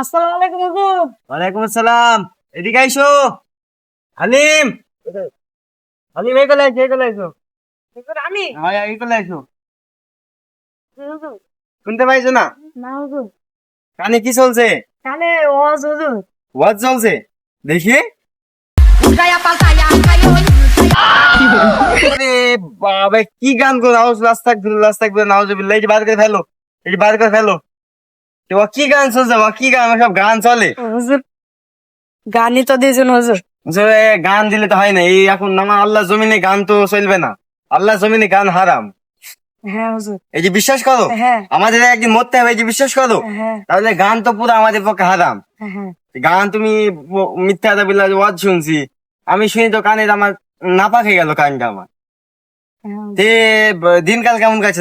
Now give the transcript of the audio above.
আসসালামু আলাইকুম হুজুর ওয়ালাইকুম আসসালাম। এদিকে আইসো। হালিম। হালিম এই আইসো এই আইসো। আমি? হ্যাঁ এই আইসো। শুনতে পাইছো না? না হুজুর। কানে কি চলছে? কানে ওয়াজ হুজুর। ওয়াজ চলছে? দেখি। বাবা কি গান গো লাস্তাক দিল লাস্তাক দিল নাউজ বিল্লাহ এই বার করে ফেলো এই বার করে ফেলো। কি গান ও কি গান? সব গান চলে? হুজুর গানই তো দিয়েছেন হুজুর। গান দিলে তো হয় না। এই এখন নামা আল্লাহ জমিনে গান তো চলবে না। আল্লাহ জমিনে গান হারাম। হ্যাঁ হুজুর। এই যে বিশ্বাস করো? হ্যাঁ। আমাদের একদিন মরতে হবে এই যে বিশ্বাস করো? হ্যাঁ। তাহলে গান তো পুরো আমাদের পক্ষে হারাম। হ্যাঁ গান তুমি মিথ্যা আদা বিল্লাহ ওয়াজ শুনছি। আমি শুনি তো কানের আমার নাপাক হয়ে গেল কানটা আমার। দিনকাল কেমন কাছে